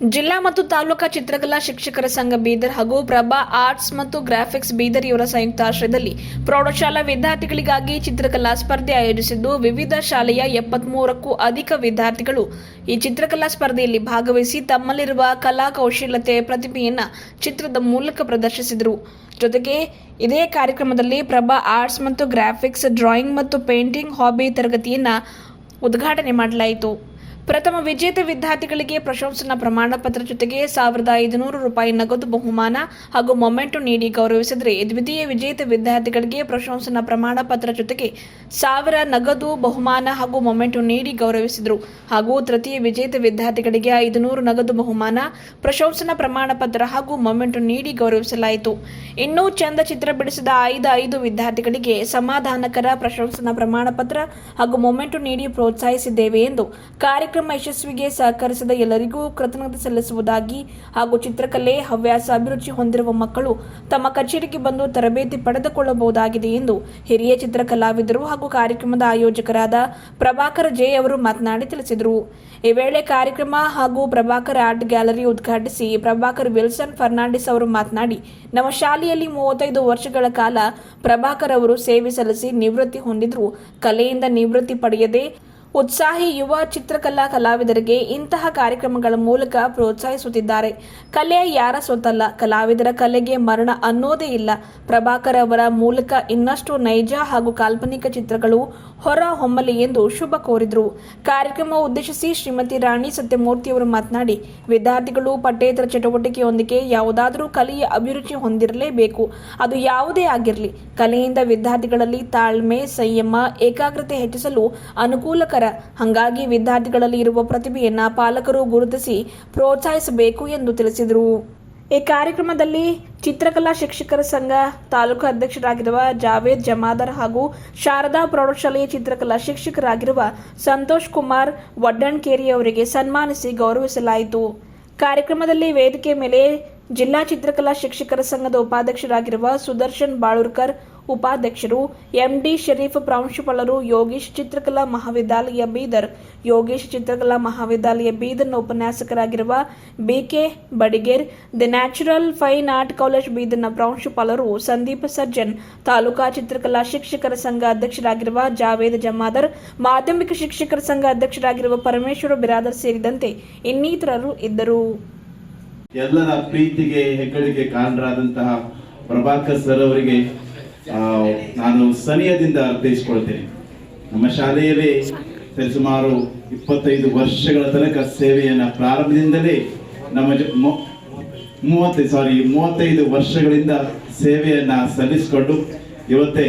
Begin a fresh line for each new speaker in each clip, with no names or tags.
ಜಿಲ್ಲಾ ಮತ್ತು ತಾಲೂಕಾ ಚಿತ್ರಕಲಾ ಶಿಕ್ಷಕರ ಸಂಘ ಬೀದರ್ ಹಾಗೂ ಪ್ರಭಾ ಆರ್ಟ್ಸ್ ಮತ್ತು ಗ್ರಾಫಿಕ್ಸ್ ಬೀದರ್ ಇವರ ಸಂಯುಕ್ತ ಆಶ್ರಯದಲ್ಲಿ ಪ್ರೌಢಶಾಲಾ ವಿದ್ಯಾರ್ಥಿಗಳಿಗಾಗಿ ಚಿತ್ರಕಲಾ ಸ್ಪರ್ಧೆ ಆಯೋಜಿಸಿದ್ದು, ವಿವಿಧ ಶಾಲೆಯ ಎಪ್ಪತ್ಮೂರಕ್ಕೂ ಅಧಿಕ ವಿದ್ಯಾರ್ಥಿಗಳು ಈ ಚಿತ್ರಕಲಾ ಸ್ಪರ್ಧೆಯಲ್ಲಿ ಭಾಗವಹಿಸಿ ತಮ್ಮಲ್ಲಿರುವ ಕಲಾ ಕೌಶಲ್ಯತೆ ಪ್ರತಿಭೆಯನ್ನು ಚಿತ್ರದ ಮೂಲಕ ಪ್ರದರ್ಶಿಸಿದರು. ಜೊತೆಗೆ ಇದೇ ಕಾರ್ಯಕ್ರಮದಲ್ಲಿ ಪ್ರಭಾ ಆರ್ಟ್ಸ್ ಮತ್ತು ಗ್ರಾಫಿಕ್ಸ್, ಡ್ರಾಯಿಂಗ್ ಮತ್ತು ಪೇಂಟಿಂಗ್ ಹಾಬಿ ತರಗತಿಯನ್ನು ಉದ್ಘಾಟನೆ ಮಾಡಲಾಯಿತು. ಪ್ರಥಮ ವಿಜೇತ ವಿದ್ಯಾರ್ಥಿಗಳಿಗೆ ಪ್ರಶಂಸನಾ ಪ್ರಮಾಣ ಪತ್ರ ಜೊತೆಗೆ ಸಾವಿರದ ಐದುನೂರು ರೂಪಾಯಿ ನಗದು ಬಹುಮಾನ ಹಾಗೂ ಮೊಮೆಂಟು ನೀಡಿ ಗೌರವಿಸಿದರೆ ದ್ವಿತೀಯ ವಿಜೇತ ವಿದ್ಯಾರ್ಥಿಗಳಿಗೆ ಪ್ರಶಂಸನಾ ಪ್ರಮಾಣ ಪತ್ರ ಜೊತೆಗೆ ಸಾವಿರ ನಗದು ಬಹುಮಾನ ಹಾಗೂ ಮೊಮೆಂಟು ನೀಡಿ ಗೌರವಿಸಿದರು. ಹಾಗೂ ತೃತೀಯ ವಿಜೇತ ವಿದ್ಯಾರ್ಥಿಗಳಿಗೆ ಐದುನೂರು ನಗದು ಬಹುಮಾನ, ಪ್ರಶಂಸನಾ ಪ್ರಮಾಣ ಪತ್ರ ಹಾಗೂ ಮೊಮೆಂಟು ನೀಡಿ ಗೌರವಿಸಲಾಯಿತು. ಇನ್ನೂ ಚಂದ ಚಿತ್ರ ಬಿಡಿಸಿದ ಐದು ಐದು ವಿದ್ಯಾರ್ಥಿಗಳಿಗೆ ಸಮಾಧಾನಕರ ಪ್ರಶಂಸನಾ ಪ್ರಮಾಣ ಪತ್ರ ಹಾಗೂ ಮೊಮೆಂಟು ನೀಡಿ ಪ್ರೋತ್ಸಾಹಿಸಿದ್ದೇವೆ ಎಂದು ಕಾರ್ಯಕ್ರಮ ಯಶಸ್ವಿಗೆ ಸಹಕರಿಸಿದ ಎಲ್ಲರಿಗೂ ಕೃತಜ್ಞತೆ ಸಲ್ಲಿಸುವುದಾಗಿ ಹಾಗೂ ಚಿತ್ರಕಲೆ, ಹವ್ಯಾಸ, ಅಭಿರುಚಿ ಹೊಂದಿರುವ ಮಕ್ಕಳು ತಮ್ಮ ಕಚೇರಿಗೆ ಬಂದು ತರಬೇತಿ ಪಡೆದುಕೊಳ್ಳಬಹುದಾಗಿದೆ ಎಂದು ಹಿರಿಯ ಚಿತ್ರಕಲಾವಿದರು ಹಾಗೂ ಕಾರ್ಯಕ್ರಮದ ಆಯೋಜಕರಾದ ಪ್ರಭಾಕರ್ ಜೆ ಅವರು ಮಾತನಾಡಿ ತಿಳಿಸಿದರು. ಈ ವೇಳೆ ಕಾರ್ಯಕ್ರಮ ಹಾಗೂ ಪ್ರಭಾಕರ್ ಆರ್ಟ್ ಗ್ಯಾಲರಿ ಉದ್ಘಾಟಿಸಿ ಪ್ರಭಾಕರ್ ವಿಲ್ಸನ್ ಫರ್ನಾಂಡಿಸ್ ಅವರು ಮಾತನಾಡಿ, ನಮ್ಮ ಶಾಲೆಯಲ್ಲಿ ಮೂವತ್ತೈದು ವರ್ಷಗಳ ಕಾಲ ಪ್ರಭಾಕರ್ ಅವರು ಸೇವೆ ಸಲ್ಲಿಸಿ ನಿವೃತ್ತಿ ಹೊಂದಿದ್ರು. ಕಲೆಯಿಂದ ನಿವೃತ್ತಿ ಪಡೆಯದೆ ಉತ್ಸಾಹಿ ಯುವ ಚಿತ್ರಕಲಾ ಕಲಾವಿದರಿಗೆ ಇಂತಹ ಕಾರ್ಯಕ್ರಮಗಳ ಮೂಲಕ ಪ್ರೋತ್ಸಾಹಿಸುತ್ತಿದ್ದಾರೆ. ಕಲೆ ಯಾರ ಸೊತ್ತಲ್ಲ ಕಲಾವಿದರ ಕಲೆಗೆ ಮರಣ ಅನ್ನೋದೇ ಇಲ್ಲ. ಪ್ರಭಾಕರ್ ಅವರ ಮೂಲಕ ಇನ್ನಷ್ಟು ನೈಜ ಹಾಗೂ ಕಾಲ್ಪನಿಕ ಚಿತ್ರಗಳು ಹೊರ ಹೊಮ್ಮಲಿ ಎಂದು ಶುಭ ಕೋರಿದರು. ಕಾರ್ಯಕ್ರಮ ಉದ್ದೇಶಿಸಿ ಶ್ರೀಮತಿ ರಾಣಿ ಸತ್ಯಮೂರ್ತಿ ಅವರು ಮಾತನಾಡಿ, ವಿದ್ಯಾರ್ಥಿಗಳು ಪಠ್ಯೇತರ ಚಟುವಟಿಕೆಯೊಂದಿಗೆ ಯಾವುದಾದರೂ ಕಲೆಯ ಅಭಿರುಚಿ ಹೊಂದಿರಲೇಬೇಕು. ಅದು ಯಾವುದೇ ಆಗಿರಲಿ, ಕಲೆಯಿಂದ ವಿದ್ಯಾರ್ಥಿಗಳಲ್ಲಿ ತಾಳ್ಮೆ, ಸಂಯಮ, ಏಕಾಗ್ರತೆ ಹೆಚ್ಚಿಸಲು ಅನುಕೂಲಕರ ಹಾಗಾಗಿ ವಿದ್ಯಾರ್ಥಿಗಳಲ್ಲಿ ಇರುವ ಪ್ರತಿಭೆಯನ್ನು ಪಾಲಕರು ಗುರುತಿಸಿ ಪ್ರೋತ್ಸಾಹಿಸಬೇಕು ಎಂದು ತಿಳಿಸಿದರು. ಈ ಕಾರ್ಯಕ್ರಮದಲ್ಲಿ ಚಿತ್ರಕಲಾ ಶಿಕ್ಷಕರ ಸಂಘ ತಾಲೂಕು ಅಧ್ಯಕ್ಷರಾಗಿರುವ ಜಾವೇದ್ ಜಮಾದಾರ್ ಹಾಗೂ ಶಾರದಾ ಪ್ರೌಢಶಾಲೆಯ ಚಿತ್ರಕಲಾ ಶಿಕ್ಷಕರಾಗಿರುವ ಸಂತೋಷ್ ಕುಮಾರ್ ವಡ್ಡಣ್ಕೇರಿ ಅವರಿಗೆ ಸನ್ಮಾನಿಸಿ ಗೌರವಿಸಲಾಯಿತು. ಕಾರ್ಯಕ್ರಮದಲ್ಲಿ ವೇದಿಕೆ ಮೇಲೆ ಜಿಲ್ಲಾ ಚಿತ್ರಕಲಾ ಶಿಕ್ಷಕರ ಸಂಘದ ಉಪಾಧ್ಯಕ್ಷರಾಗಿರುವ ಸುದರ್ಶನ್ ಬಾಳೂರ್ಕರ್ ಉಪಾಧ್ಯಕ್ಷರು ಎಂಡಿ ಶರೀಫ್ ಪ್ರಾಂಶುಪಾಲರು ಯೋಗೇಶ್ ಚಿತ್ರಕಲಾ ಮಹಾವಿದ್ಯಾಲಯ ಬೀದರ್. ಯೋಗೇಶ್ ಚಿತ್ರಕಲಾ ಮಹಾವಿದ್ಯಾಲಯ ಬೀದರ್ನ ಉಪನ್ಯಾಸಕರಾಗಿರುವ B K Badiger, the natural fine art college ಬೀದರ್ನ ಪ್ರಾಂಶುಪಾಲರು ಸಂದೀಪ್ ಸರ್ಜನ್, ತಾಲೂಕಾ ಚಿತ್ರಕಲಾ ಶಿಕ್ಷಕರ ಸಂಘ ಅಧ್ಯಕ್ಷರಾಗಿರುವ ಜಾವೇದ್ ಜಮಾದರ್, ಮಾಧ್ಯಮಿಕ ಶಿಕ್ಷಕರ ಸಂಘ ಅಧ್ಯಕ್ಷರಾಗಿರುವ ಪರಮೇಶ್ವರ ಬಿರಾದರ್ ಸೇರಿದಂತೆ ಇನ್ನಿತರರು ಇದ್ದರು.
ಎಲ್ಲರ ಪ್ರೀತಿಗೆ ಹೆಗ್ಗಳಿಕೆ ಕಾರಣರಾದಂತಹ ಪ್ರಭಾಕರ್ ಸರ್ ಅವರಿಗೆ ನಾನು ಸನಿಯದಿಂದ ಅರ್ಥೈಸಿಕೊಳ್ತೇನೆ. ನಮ್ಮ ಶಾಲೆಯಲ್ಲಿ ಸುಮಾರು ಇಪ್ಪತ್ತೈದು ವರ್ಷಗಳ ತನಕ ಸೇವೆಯನ್ನು ಪ್ರಾರಂಭದಿಂದಲೇ ನಮ್ಮ ಮೂವತ್ತೈದು ಸಾರಿ ಮೂವತ್ತೈದು ವರ್ಷಗಳಿಂದ ಸೇವೆಯನ್ನು ಸಲ್ಲಿಸಿಕೊಂಡು ಇವತ್ತೇ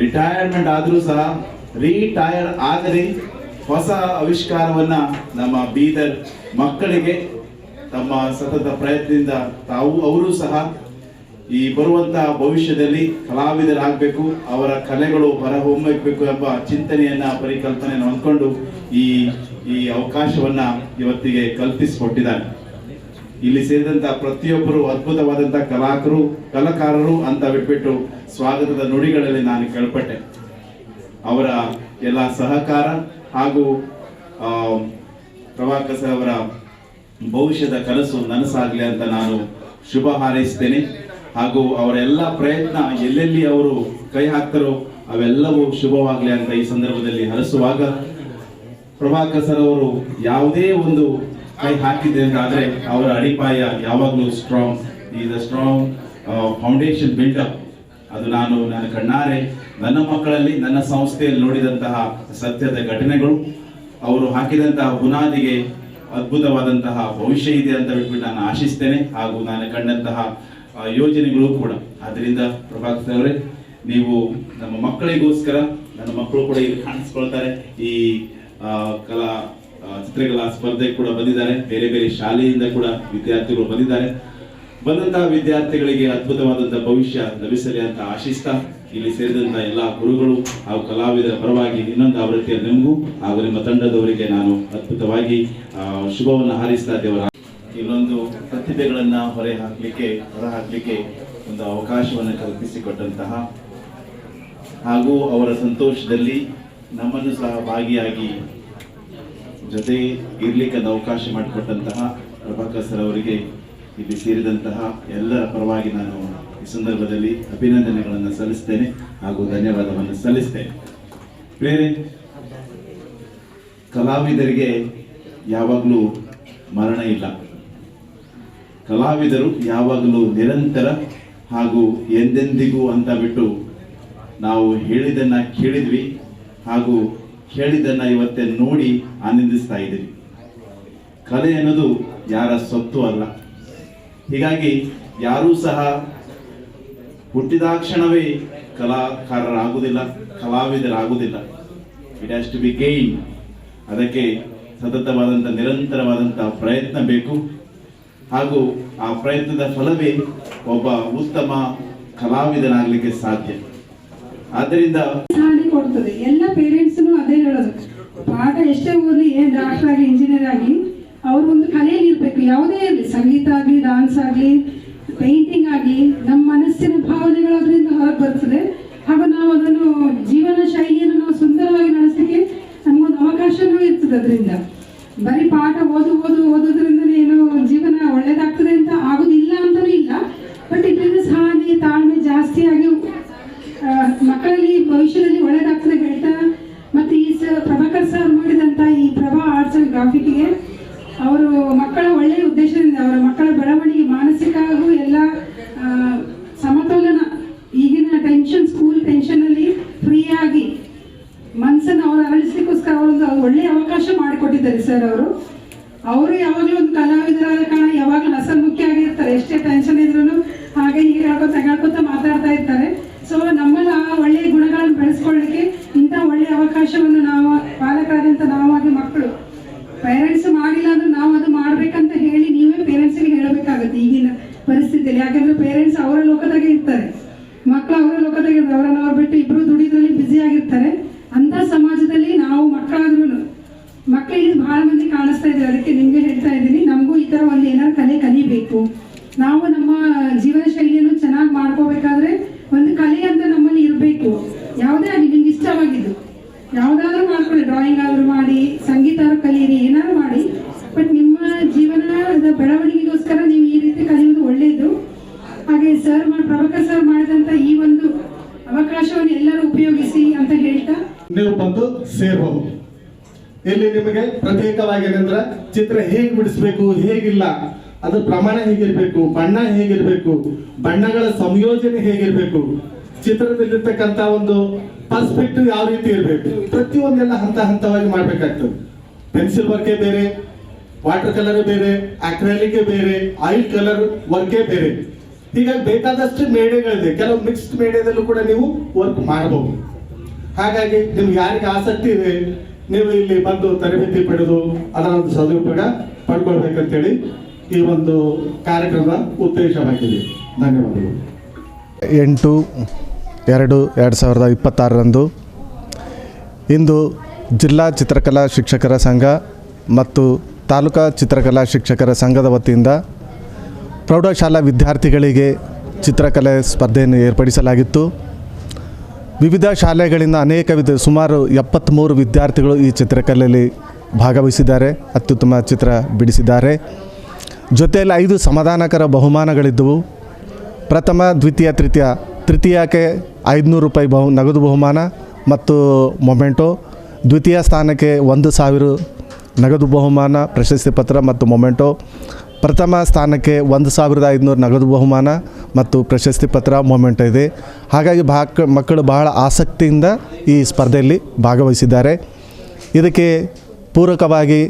ರಿಟೈರ್ಮೆಂಟ್ ಆದರೂ ಸಹ ರಿಟೈರ್ ಆಗದೆ ಹೊಸ ಆವಿಷ್ಕಾರವನ್ನ ನಮ್ಮ ಬೀದರ್ ಮಕ್ಕಳಿಗೆ ತಮ್ಮ ಸತತ ಪ್ರಯತ್ನದಿಂದ ತಾವು, ಅವರು ಸಹ ಈ ಬರುವಂತಹ ಭವಿಷ್ಯದಲ್ಲಿ ಕಲಾವಿದರಾಗಬೇಕು, ಅವರ ಕಲೆಗಳು ಹೊರಹೊಮ್ಮಬೇಕು ಎಂಬ ಚಿಂತನೆಯನ್ನ, ಪರಿಕಲ್ಪನೆಯನ್ನು ಹೊಂದ್ಕೊಂಡು ಈ ಈ ಅವಕಾಶವನ್ನ ಇವತ್ತಿಗೆ ಕಲ್ಪಿಸಿಕೊಟ್ಟಿದ್ದಾರೆ. ಇಲ್ಲಿ ಸೇರಿದಂತ ಪ್ರತಿಯೊಬ್ಬರು ಅದ್ಭುತವಾದಂತ ಕಲಾಕರು, ಕಲಾಕಾರರು ಅಂತ ಬಿಟ್ಬಿಟ್ಟು ಸ್ವಾಗತದ ನುಡಿಗಳಲ್ಲಿ ನಾನು ಕೇಳ್ಪಟ್ಟೆ. ಅವರ ಎಲ್ಲ ಸಹಕಾರ ಹಾಗೂ ಪ್ರಭಾಕರ್ ಸರ್ ಅವರ ಭವಿಷ್ಯದ ಕನಸು ನನಸಾಗಲಿ ಅಂತ ನಾನು ಶುಭ ಹಾರೈಸ್ತೇನೆ. ಹಾಗೂ ಅವರ ಎಲ್ಲ ಪ್ರಯತ್ನ ಎಲ್ಲೆಲ್ಲಿ ಅವರು ಕೈ ಹಾಕ್ತಾರೋ ಅವೆಲ್ಲವೂ ಶುಭವಾಗಲಿ ಅಂತ ಈ ಸಂದರ್ಭದಲ್ಲಿ ಹರಸುವಾಗ ಪ್ರಭಾಕರ್ ಸರ್ ಅವರು ಯಾವುದೇ ಒಂದು ಕೈ ಹಾಕಿದೆ ಅಂತಾದ್ರೆ ಅವರ ಅಡಿಪಾಯ ಯಾವಾಗಲೂ strong is a strong foundation build up ಅದು ನಾನು, ನನ್ನ ಕಣ್ಣಾರೆ, ನನ್ನ ಮಕ್ಕಳಲ್ಲಿ, ನನ್ನ ಸಂಸ್ಥೆಯಲ್ಲಿ ನೋಡಿದಂತಹ ಸತ್ಯದ ಘಟನೆಗಳು, ಅವರು ಹಾಕಿದಂತಹ ಬುನಾದಿಗೆ ಅದ್ಭುತವಾದಂತಹ ಭವಿಷ್ಯ ಇದೆ ಅಂತ ಬಿಟ್ಬಿಟ್ಟು ನಾನು ಆಶಿಸ್ತೇನೆ ಹಾಗೂ ನಾನು ಕಂಡಂತಹ ಯೋಜನೆಗಳು ಕೂಡ. ಆದ್ದರಿಂದ ಪ್ರಭಾಕರ್ ಅವರೇ, ನೀವು ನಮ್ಮ ಮಕ್ಕಳಿಗೋಸ್ಕರ, ನನ್ನ ಮಕ್ಕಳು ಕೂಡ ಇಲ್ಲಿ ಕಾಣಿಸ್ಕೊಳ್ತಾರೆ. ಈ ಕಲಾ ಚಿತ್ರಕಲಾ ಸ್ಪರ್ಧೆ ಕೂಡ ಬಂದಿದ್ದಾರೆ. ಬೇರೆ ಬೇರೆ ಶಾಲೆಯಿಂದ ಕೂಡ ವಿದ್ಯಾರ್ಥಿಗಳು ಬಂದಿದ್ದಾರೆ. ಬಂದಂತಹ ವಿದ್ಯಾರ್ಥಿಗಳಿಗೆ ಅದ್ಭುತವಾದಂತಹ ಭವಿಷ್ಯ ಲಭಿಸಲಿ ಅಂತ ಆಶಿಸ್ತಾ, ಇಲ್ಲಿ ಸೇರಿದಂತಹ ಎಲ್ಲಾ ಗುರುಗಳು ಹಾಗೂ ಕಲಾವಿದರ ಪರವಾಗಿ ಇನ್ನೊಂದು ಆವೃತ್ತಿಯ ನಿಮಗೂ ಹಾಗೂ ನಿಮ್ಮ ತಂಡದವರಿಗೆ ನಾನು ಅದ್ಭುತವಾಗಿ ಶುಭವನ್ನು ಹಾರಿಸ್ತಾ ದೇವರ ಇಲ್ಲೊಂದು ಪ್ರತಿಭೆಗಳನ್ನ ಹೊರೆ ಹಾಕ್ಲಿಕ್ಕೆ, ಹೊರ ಹಾಕ್ಲಿಕ್ಕೆ ಒಂದು ಅವಕಾಶವನ್ನು ಕಲ್ಪಿಸಿಕೊಟ್ಟಂತಹ ಹಾಗೂ ಅವರ ಸಂತೋಷದಲ್ಲಿ ನಮ್ಮನ್ನು ಸಹ ಭಾಗಿಯಾಗಿ ಜೊತೆ ಇರ್ಲಿಕ್ಕೆ ಒಂದು ಅವಕಾಶ ಮಾಡಿಕೊಟ್ಟಂತಹ ಪ್ರಭಾಕರ್ ಸರ್ ಅವರಿಗೆ ಇಲ್ಲಿ ಸೇರಿದಂತಹ ಎಲ್ಲರ ಪರವಾಗಿ ನಾನು ಈ ಸಂದರ್ಭದಲ್ಲಿ ಅಭಿನಂದನೆಗಳನ್ನು ಸಲ್ಲಿಸ್ತೇನೆ ಹಾಗೂ ಧನ್ಯವಾದವನ್ನು ಸಲ್ಲಿಸ್ತೇನೆ. ಬೇರೆ ಕಲಾವಿದರಿಗೆ ಯಾವಾಗಲೂ ಮರಣ ಇಲ್ಲ. ಕಲಾವಿದರು ಯಾವಾಗಲೂ ನಿರಂತರ ಹಾಗೂ ಎಂದೆಂದಿಗೂ ಅಂತ ಬಿಟ್ಟು ನಾವು ಹೇಳಿದ್ದನ್ನು ಕೇಳಿದ್ವಿ ಹಾಗೂ ಕೇಳಿದ್ದನ್ನು ಇವತ್ತೆ ನೋಡಿ ಆನಂದಿಸ್ತಾ ಇದ್ದೀವಿ. ಕಲೆ ಅನ್ನೋದು ಯಾರ ಸೊತ್ತು ಅಲ್ಲ. ಹೀಗಾಗಿ ಯಾರೂ ಸಹ ಹುಟ್ಟಿದಾಕ್ಷಣವೇ ಕಲಾಕಾರರಾಗುವುದಿಲ್ಲ, ಕಲಾವಿದರಾಗುವುದಿಲ್ಲ. It has to be gain ಅದಕ್ಕೆ ಸತತವಾದಂಥ ನಿರಂತರವಾದಂಥ ಪ್ರಯತ್ನ ಬೇಕು. ಹಾಗೂ ಆ ಪ್ರಯತ್ನದ ಫಲವೇ ಒಬ್ಬ ಉತ್ತಮ ಕಲಾವಿದನಾಗಲಿಕ್ಕೆ ಸಾಧ್ಯ. ಆದ್ದರಿಂದ
ಕೊಡ್ತದೆ. ಎಲ್ಲ ಪೇರೆಂಟ್ಸ್ ಅದೇ ಹೇಳೋದು. ಪಾಠ ಎಷ್ಟೇ ಓದಲಿ ಏನ್ ಡಾಕ್ಟರ್ ಆಗಿ ಇಂಜಿನಿಯರ್ ಆಗಿ ಅವ್ರ ಒಂದು ಕಲೆಯಲ್ಲಿ ಇರಬೇಕು. ಯಾವುದೇ ಇರಲಿ, ಸಂಗೀತ ಆಗಲಿ ಡಾನ್ಸ್ ಆಗಲಿ ಪೇಂಟಿಂಗ್ ಆಗಲಿ, ನಮ್ಮ ಮನಸ್ಸಿನ ಭಾವನೆಗಳು ಅದರಿಂದ ಹೊರಗೆ ಬರ್ತದೆ. ಹಾಗೂ ನಾವು ಅದನ್ನು ಜೀವನ ಶೈಲಿಯನ್ನು ನಾವು ಸುಂದರವಾಗಿ ನಡೆಸಲಿಕ್ಕೆ ನಮಗೊಂದು ಅವಕಾಶನೂ ಇರ್ತದೆ ಅದರಿಂದ. ಬರೀ ಪಾಠ ಓದು ಓದು ಓದೋದ್ರಿಂದ ಏನು ಜೀವನ ಒಳ್ಳೇದಾಗ್ತದೆ ಅಂತ ಆಗುದಿಲ್ಲ ಅಂತಲೂ ಇಲ್ಲ ಬಟ್ ಇದರಿಂದ ಸಹನೆ ತಾಳ್ಮೆ ಜಾಸ್ತಿ ಆಗಿ ಆ, ಮಕ್ಕಳಲ್ಲಿ ಭವಿಷ್ಯದಲ್ಲಿ ಒಳ್ಳೇದಾಗ್ತದೆ ಹೇಳ್ತಾ ಮತ್ತೆ ಈ ಸ ಪ್ರಭಾಕರ್ ಸರ್ ಮಾಡಿದಂತ ಈ ಪ್ರಭಾ ಆರ್ಟ್ಸ್ ಅವರು ಮಕ್ಕಳ ಒಳ್ಳೆಯ ಉದ್ದೇಶದಿಂದ, ಅವರ ಮಕ್ಕಳ ಬೆಳವಣಿಗೆ, ಮಾನಸಿಕ ಹಾಗೂ ಎಲ್ಲ ಸಮತೋಲನ ಈಗಿನ ಟೆನ್ಷನ್ ಸ್ಕೂಲ್ ಟೆನ್ಷನಲ್ಲಿ ಫ್ರೀಯಾಗಿ ಮನಸ್ಸನ್ನು ಅವರು ಅರಳಿಸ್ಲಿಕ್ಕೋಸ್ಕರ ಅವರೊಂದು ಒಳ್ಳೆಯ ಅವಕಾಶ ಮಾಡಿಕೊಟ್ಟಿದ್ದಾರೆ ಸರ್ ಅವರು. ಅವರು ಯಾವಾಗಲೂ ಒಂದು ಕಲಾವಿದರಾದ ಕಾರಣ ಯಾವಾಗಲೂ ಹಸನ್ಮುಖಿ ಆಗಿರ್ತಾರೆ. ಎಷ್ಟೇ ಟೆನ್ಷನ್ ಇದ್ರೂ ಹಾಗೆ ಹೀಗೆ ಹೇಳ್ಕೊತ ಹೇಳ್ಕೊತ ಮಾತಾಡ್ತಾ ಇರ್ತಾರೆ ಸೊ ನಮ್ಮಲ್ಲಿ ಆ ಒಳ್ಳೆಯ ಗುಣಗಳನ್ನು ಬೆಳೆಸ್ಕೊಳ್ಳಿಕ್ಕೆ ಇಂಥ ಒಳ್ಳೆಯ ಅವಕಾಶವನ್ನು ನಾವು ಪಾಲಕರಾದಂಥ ನಾವಾಗಿ ಮಕ್ಕಳು ಪೇರೆಂಟ್ಸ್ ಮಾಡಿಲ್ಲ ಅಂದ್ರೆ ನಾವು ಅದು ಮಾಡ್ಬೇಕಂತ ಹೇಳಿ ನೀವೇ ಪೇರೆಂಟ್ಸ್ಗೆ ಹೇಳಬೇಕಾಗುತ್ತೆ ಈಗಿನ ಪರಿಸ್ಥಿತಿಯಲ್ಲಿ ಯಾಕಂದ್ರೆ ಪೇರೆಂಟ್ಸ್ ಅವರ ಲೋಕದಾಗೆ ಇರ್ತಾರೆ ಮಕ್ಕಳು ಅವರ ಲೋಕದಾಗೆ ಇರ್ತಾರೆ ಅವರನ್ನ ಅವ್ರು ಬಿಟ್ಟು ಇಬ್ರು ದುಡಿದ್ರಲ್ಲಿ ಬ್ಯುಸಿ ಆಗಿರ್ತಾರೆ ಅಂತ ಸಮಾಜದಲ್ಲಿ ನಾವು ಮಕ್ಕಳಾದ್ರೂ ಮಕ್ಕಳಿಗೆ ಬಹಳ ಮಂದಿ ಕಾಣಿಸ್ತಾ ಇದ್ದಾರೆ. ಅದಕ್ಕೆ ನಿಮ್ಗೆ ಹೇಳ್ತಾ ಇದ್ದೀನಿ, ನಮಗೂ ಈ ತರ ಒಂದು ಏನಾದ್ರು ಕಲೆ ಕಲಿಬೇಕು. ನಾವು ನಮ್ಮ ಜೀವನ ಶೈಲಿಯನ್ನು ಚೆನ್ನಾಗಿ ಮಾಡ್ಕೋಬೇಕಾದ್ರೆ ಒಂದು ಕಲೆ ಅಂತ ನಮ್ಮಲ್ಲಿ ಇರಬೇಕು. ಯಾವುದೇ ಆಗಲಿ, ನಿಮ್ಗೆ ಇಷ್ಟವಾಗಿದ್ದು. ಯಾವುದಾದ್ರೂ ಮಾಡ್ಕೊಳ್ಳಿ. ಡ್ರಾಯಿಂಗ್ ಆದ್ರೂ ಮಾಡಿ, ಸಂಗೀತ ಕಲಿಯಿರಿ, ಏನಾದ್ರು ಮಾಡಿ. ಬಟ್ ನಿಮ್ಮ ಜೀವನದ ಬೆಳವಣಿಗೆಗೋಸ್ಕರ ನೀವು ಈ ರೀತಿ ಕಲಿಯೋದು ಒಳ್ಳೆಯದು ಹಾಗೆ ಸರ್ ಮಾಡಿ ಪ್ರಭಾಕರ್ ಸರ್ ಮಾಡಿದಂತ ಈ ಒಂದು ಅವಕಾಶವನ್ನು ಎಲ್ಲರೂ ಉಪಯೋಗಿಸಿ ಅಂತ ಹೇಳ್ತಾ
ನೀವು ಬಂದು ಸೇರ್ಬೋದು. ಇಲ್ಲಿ ನಿಮಗೆ ಪ್ರತ್ಯೇಕವಾಗಿ ಏನಂದ್ರೆ ಚಿತ್ರ ಹೇಗೆ ಬಿಡಿಸ್ಬೇಕು, ಹೇಗಿಲ್ಲ ಅದ್ರ ಪ್ರಮಾಣ ಹೇಗಿರ್ಬೇಕು, ಬಣ್ಣ ಹೇಗಿರ್ಬೇಕು, ಬಣ್ಣಗಳ ಸಂಯೋಜನೆ ಹೇಗಿರ್ಬೇಕು, ಚಿತ್ರದಲ್ಲಿರ್ತಕ್ಕಂಥ ಒಂದು ಪರ್ಸ್ಪೆಕ್ಟಿವ್ ಯಾವ ರೀತಿ ಇರಬೇಕು, ಪ್ರತಿಯೊಂದೆಲ್ಲ ಹಂತ ಹಂತವಾಗಿ ಮಾಡ್ಬೇಕಾಗ್ತದೆ. ಪೆನ್ಸಿಲ್ ವರ್ಕೇ ಬೇರೆ ವಾಟರ್ ಕಲರ್ ಬೇರೆ ಅಕ್ರೆಲಿಕ್ ಬೇರೆ ಆಯಿಲ್ ಕಲರ್ ವರ್ಕೇ ಬೇರೆ. ಹೀಗಾಗಿ ಬೇಕಾದಷ್ಟು ಮೇಡೆಗಳಿದೆ, ಕೆಲವು ಮಿಕ್ಸ್ಡ್ ಮೇಡೆದಲ್ಲೂ ಕೂಡ ನೀವು ವರ್ಕ್ ಮಾಡಬಹುದು ಹಾಗಾಗಿ ನಿಮ್ಗೆ ಯಾರಿಗೆ ಆಸಕ್ತಿ ಇದೆ ನೀವು ಇಲ್ಲಿ ಬಂದು ತರಬೇತಿ ಪಡೆದು ಅದರ ಒಂದು ಸದುಪಯೋಗ ಪಡ್ಕೊಳ್ಬೇಕಂತೇಳಿ ಈ ಒಂದು ಕಾರ್ಯಕ್ರಮದ ಉದ್ದೇಶವಾಗಿದೆ. ಧನ್ಯವಾದಗಳು.
ಎಂಟು, ಎರಡು ಎರಡು ಸಾವಿರದ ಇಪ್ಪತ್ತಾರರಂದು ಇಂದು ಜಿಲ್ಲಾ ಚಿತ್ರಕಲಾ ಶಿಕ್ಷಕರ ಸಂಘ ಮತ್ತು ತಾಲೂಕಾ ಚಿತ್ರಕಲಾ ಶಿಕ್ಷಕರ ಸಂಘದ ವತಿಯಿಂದ ಪ್ರೌಢಶಾಲಾ ವಿದ್ಯಾರ್ಥಿಗಳಿಗೆ ಚಿತ್ರಕಲೆ ಸ್ಪರ್ಧೆಯನ್ನು ಏರ್ಪಡಿಸಲಾಗಿತ್ತು. ವಿವಿಧ ಶಾಲೆಗಳಿಂದ ಅನೇಕ ವಿಧ ಸುಮಾರು ಎಪ್ಪತ್ತ್ಮೂರು ವಿದ್ಯಾರ್ಥಿಗಳು ಈ ಚಿತ್ರಕಲೆಯಲ್ಲಿ ಭಾಗವಹಿಸಿದ್ದಾರೆ, ಅತ್ಯುತ್ತಮ ಚಿತ್ರ ಬಿಡಿಸಿದ್ದಾರೆ. ಜೊತೆಯಲ್ಲಿ ಐದು ಸಮಾಧಾನಕರ ಬಹುಮಾನಗಳಿದ್ದವು. ಪ್ರಥಮ, ದ್ವಿತೀಯ, ತೃತೀಯ, ತೃತೀಯಕ್ಕೆ ಐದುನೂರು ರೂಪಾಯಿ ಬಹು, ನಗದು ಬಹುಮಾನ ಮತ್ತು ಮೊಮೆಂಟೋ. ದ್ವಿತೀಯ ಸ್ಥಾನಕ್ಕೆ ಒಂದು ಸಾವಿರ ನಗದು ಬಹುಮಾನ, ಪ್ರಶಸ್ತಿ ಪತ್ರ ಮತ್ತು ಮೊಮೆಂಟೋ. ಪ್ರಥಮ ಸ್ಥಾನಕ್ಕೆ ಒಂದು ಸಾವಿರದ ಐದುನೂರು ನಗದು ಬಹುಮಾನ ಮತ್ತು ಪ್ರಶಸ್ತಿ ಪತ್ರ ಮೊಮೆಂಟ್ ಇದೆ. ಹಾಗಾಗಿ ಬಹಳ ಮಕ್ಕಳು ಬಹಳ ಆಸಕ್ತಿಯಿಂದ ಈ ಸ್ಪರ್ಧೆಯಲ್ಲಿ ಭಾಗವಹಿಸಿದ್ದಾರೆ. ಇದಕ್ಕೆ ಪೂರಕವಾಗಿ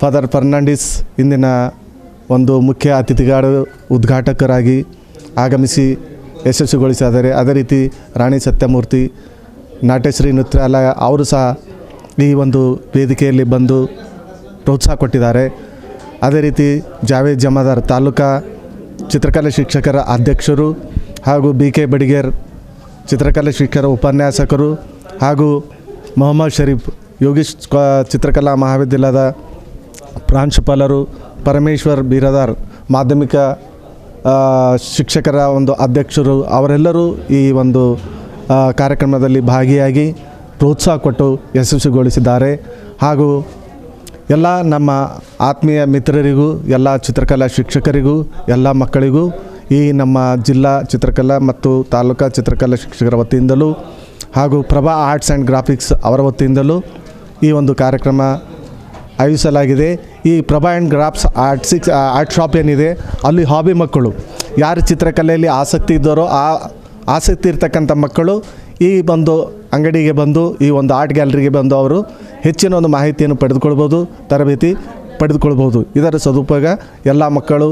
ಫಾದರ್ ಫರ್ನಾಂಡಿಸ್ ಇಂದಿನ ಒಂದು ಮುಖ್ಯ ಅತಿಥಿಗಳು ಉದ್ಘಾಟಕರಾಗಿ ಆಗಮಿಸಿ ಯಶಸ್ವಿಗೊಳಿಸಿದ್ದಾರೆ. ಅದೇ ರೀತಿ ರಾಣಿ ಸತ್ಯಮೂರ್ತಿ, ನಾಟ್ಯಶ್ರೀ ನೃತ್ಯಾಲಯ, ಅವರು ಸಹ ಈ ಒಂದು ವೇದಿಕೆಯಲ್ಲಿ ಬಂದು ಪ್ರೋತ್ಸಾಹ ಕೊಟ್ಟಿದ್ದಾರೆ. ಅದೇ ರೀತಿ ಜಾವೇದ್ ಜಮಾದಾರ್ ತಾಲೂಕಾ ಚಿತ್ರಕಲೆ ಶಿಕ್ಷಕರ ಅಧ್ಯಕ್ಷರು ಹಾಗೂ ಬಿ ಕೆ ಬಡಿಗೇರ್ ಚಿತ್ರಕಲೆ ಶಿಕ್ಷಕರ ಉಪನ್ಯಾಸಕರು ಹಾಗೂ ಮೊಹಮ್ಮದ್ ಶರೀಫ್ ಯೋಗೀಶ್ ಚಿತ್ರಕಲಾ ಮಹಾವಿದ್ಯಾಲಯದ ಪ್ರಾಂಶುಪಾಲರು, ಪರಮೇಶ್ವರ್ ಬಿರದಾರ್ ಮಾಧ್ಯಮಿಕ ಶಿಕ್ಷಕರ ಒಂದು ಅಧ್ಯಕ್ಷರು ಅವರೆಲ್ಲರೂ ಈ ಒಂದು ಕಾರ್ಯಕ್ರಮದಲ್ಲಿ ಭಾಗಿಯಾಗಿ ಪ್ರೋತ್ಸಾಹ ಕೊಟ್ಟು ಯಶಸ್ವಿಗೊಳಿಸಿದ್ದಾರೆ. ಹಾಗೂ ಎಲ್ಲ ನಮ್ಮ ಆತ್ಮೀಯ ಮಿತ್ರರಿಗೂ, ಎಲ್ಲ ಚಿತ್ರಕಲಾ ಶಿಕ್ಷಕರಿಗೂ, ಎಲ್ಲ ಮಕ್ಕಳಿಗೂ, ಈ ನಮ್ಮ ಜಿಲ್ಲಾ ಚಿತ್ರಕಲಾ ಮತ್ತು ತಾಲೂಕಾ ಚಿತ್ರಕಲಾ ಶಿಕ್ಷಕರ ವತಿಯಿಂದಲೂ ಹಾಗೂ ಪ್ರಭಾ ಆರ್ಟ್ಸ್ ಆ್ಯಂಡ್ ಗ್ರಾಫಿಕ್ಸ್ ಅವರ ವತಿಯಿಂದಲೂ ಈ ಒಂದು ಕಾರ್ಯಕ್ರಮ ಆಯೋಜಿಸಲಾಗಿದೆ. ಈ Prabha and graphs art six art shop ಏನಿದೆ, ಅಲ್ಲಿ ಹಾಬಿ ಮಕ್ಕಳು, ಯಾರು ಚಿತ್ರಕಲೆಯಲ್ಲಿ ಆಸಕ್ತಿ ಇದ್ದಾರೋ ಆ ಆಸಕ್ತಿ ಇರ್ತಕ್ಕಂಥ ಮಕ್ಕಳು ಈ ಒಂದು ಅಂಗಡಿಗೆ ಬಂದು, ಈ ಒಂದು ಆರ್ಟ್ ಗ್ಯಾಲರಿಗೆ ಬಂದು ಅವರು ಹೆಚ್ಚಿನ ಒಂದು ಮಾಹಿತಿಯನ್ನು ಪಡೆದುಕೊಳ್ಬೋದು, ತರಬೇತಿ ಪಡೆದುಕೊಳ್ಬೋದು. ಇದರ ಸದುಪಯೋಗ ಎಲ್ಲ ಮಕ್ಕಳು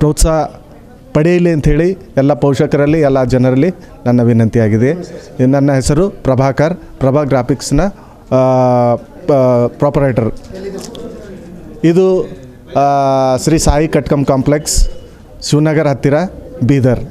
ಪ್ರೋತ್ಸಾಹ ಪಡೆಯಲಿ ಅಂಥೇಳಿ ಎಲ್ಲ ಪೋಷಕರಲ್ಲಿ, ಎಲ್ಲ ಜನರಲ್ಲಿ ನನ್ನ ವಿನಂತಿಯಾಗಿದೆ. ನನ್ನ ಹೆಸರು ಪ್ರಭಾಕರ್, ಪ್ರಭಾ ಗ್ರಾಫಿಕ್ಸ್ನ ಪ್ರಾಪರೇಟರ್ ಇದು ಶ್ರೀ ಸಾಯಿ ಕಟ್ಕಮ್ ಕಾಂಪ್ಲೆಕ್ಸ್, ಶಿವನಗರ್ ಹತ್ತಿರ ಬೀದರ್.